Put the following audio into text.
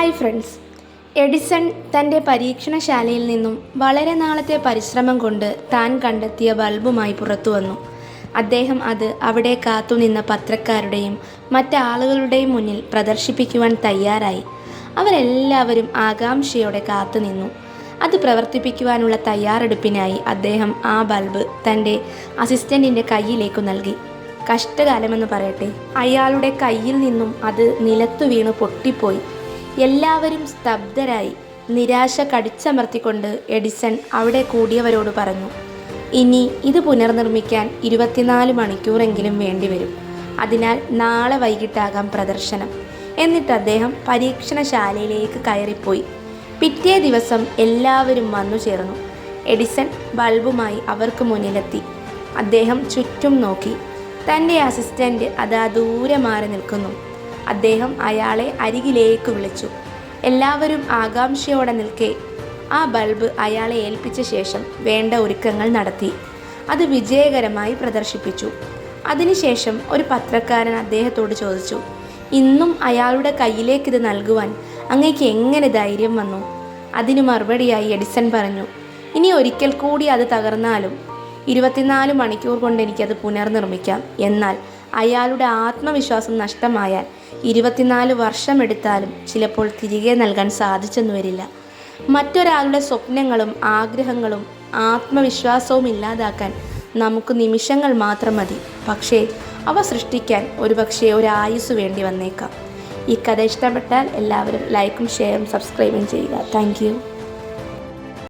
Hi friends. Edison തന്റെ പരീക്ഷണശാലയിൽ നിന്നും വളരെ നാളത്തെ പരിശ്രമം കൊണ്ട് താൻ കണ്ടെത്തിയ ബൾബുമായി പുറത്തു വന്നു. അദ്ദേഹം അത് അവിടെ കാത്തുനിന്ന പത്രക്കാരുടെയും മറ്റാളുകളുടെയും മുന്നിൽ പ്രദർശിപ്പിക്കുവാൻ തയ്യാറായി. അവരെല്ലാവരും ആകാംക്ഷയോടെ കാത്തുനിന്നു അത് പ്രവർത്തിപ്പിക്കുവാനുള്ള തയ്യാറെടുപ്പിനായി അദ്ദേഹം ആ ബൾബ് തന്റെ അസിസ്റ്റന്റിന്റെ കയ്യിലേക്കു നൽകി. കഷ്ടകാലമെന്ന് പറയട്ടെ അയാളുടെ കയ്യിൽ നിന്നും അത് നിലത്തു വീണ് പൊട്ടിപ്പോയി. എല്ലാവരും സ്തബ്ധരായി നിരാശ കടിച്ചമർത്തിക്കൊണ്ട് എഡിസൺ അവിടെ കൂടിയവരോട് പറഞ്ഞു ഇനി ഇത് പുനർനിർമ്മിക്കാൻ ഇരുപത്തിനാല് മണിക്കൂറെങ്കിലും വേണ്ടിവരും. അതിനാൽ നാളെ വൈകിട്ടാകാം പ്രദർശനം. എന്നിട്ട് അദ്ദേഹം പരീക്ഷണശാലയിലേക്ക് കയറിപ്പോയി. പിറ്റേ ദിവസം എല്ലാവരും വന്നു ചേർന്നു. എഡിസൺ ബൾബുമായി അവർക്ക് മുന്നിലെത്തി. അദ്ദേഹം ചുറ്റും നോക്കി. തന്റെ അസിസ്റ്റന്റ് അതാ ദൂരെ മാറി നിൽക്കുന്നു. അദ്ദേഹം അയാളെ അരികിലേക്ക് വിളിച്ചു. എല്ലാവരും ആകാംക്ഷയോടെ നിൽക്കെ. ആ ബൾബ് അയാളെ ഏൽപ്പിച്ച ശേഷം വേണ്ട ഒരുക്കങ്ങൾ നടത്തി. അത് വിജയകരമായി പ്രദർശിപ്പിച്ചു. അതിനുശേഷം ഒരു പത്രക്കാരൻ അദ്ദേഹത്തോട് ചോദിച്ചു ഇന്നും അയാളുടെ കയ്യിലേക്ക് ഇത് നൽകുവാൻ അങ്ങേക്ക് എങ്ങനെ ധൈര്യം വന്നു? അതിനു മറുപടിയായി എഡിസൺ പറഞ്ഞു ഇനി ഒരിക്കൽ കൂടി അത് തകർന്നാലും ഇരുപത്തിനാല് മണിക്കൂർ കൊണ്ട് എനിക്കത് പുനർനിർമ്മിക്കാം. എന്നാൽ അയാളുടെ ആത്മവിശ്വാസം നഷ്ടമായാൽ ഇരുപത്തിനാല് വർഷമെടുത്താലും ചിലപ്പോൾ തിരികെ നൽകാൻ സാധിച്ചെന്നു വരില്ല മറ്റൊരാളുടെ സ്വപ്നങ്ങളും ആഗ്രഹങ്ങളും ആത്മവിശ്വാസവും ഇല്ലാതാക്കാൻ നമുക്ക് നിമിഷങ്ങൾ മാത്രം മതി. പക്ഷേ അവ സൃഷ്ടിക്കാൻ ഒരുപക്ഷെ ഒരു ആയുസ് വേണ്ടി വന്നേക്കാം. ഈ കഥ ഇഷ്ടപ്പെട്ടാൽ എല്ലാവരും ലൈക്കും ഷെയറും സബ്സ്ക്രൈബും ചെയ്യുക. താങ്ക്